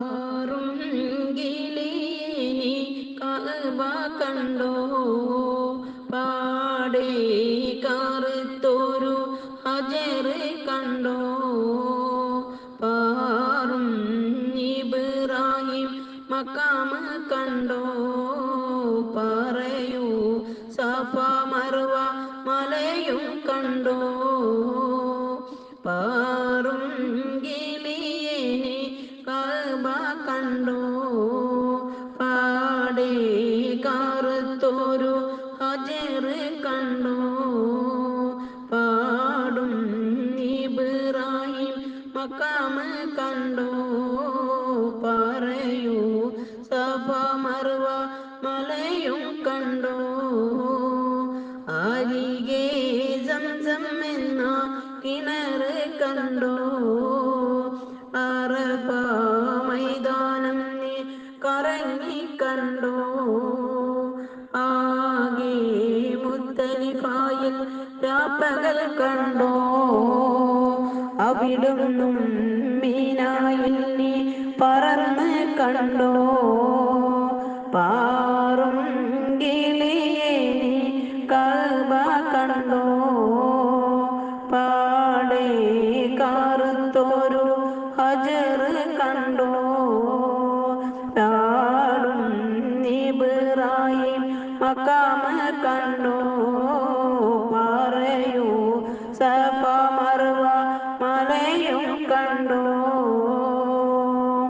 ആറും ഗിലിനി കഅബ കണ്ടോ? പാടേ കറുത്തൊരു ഹജർ കണ്ടോ? പാറും ഇബ്രാഹിം മക്കാമ കണ്ടോ? പറയൂ സഫ മർവ മലയും കണ്ടോ? പാറും കണ്ടോ? പാടി കറുത്തൊരു ഹജർ കണ്ടോ? പാടും ഇബ്രാഹിം മക്കാമ കണ്ടോ? പറയൂ സഫ മർവ മലയും കണ്ടോ? അരികെ സംസം എന്ന കിണറ് കണ്ടോ? കണ്ടോ? ആകെ മുത്തലിഫായിൽ രാപ്പകൽ കണ്ടോ? അവിടുന്നും മീനായിൽ നീ പറന്ന് കണ്ടോ? പാറും ഗിളിയെ നീ കൽബ കണ്ടോ? പാടേ കാറുത്തോരു ഹജറ് കണ്ടോ? മക്കാം കണ്ടു പറയൂ സഫ മറുവ മലയും കണ്ടു.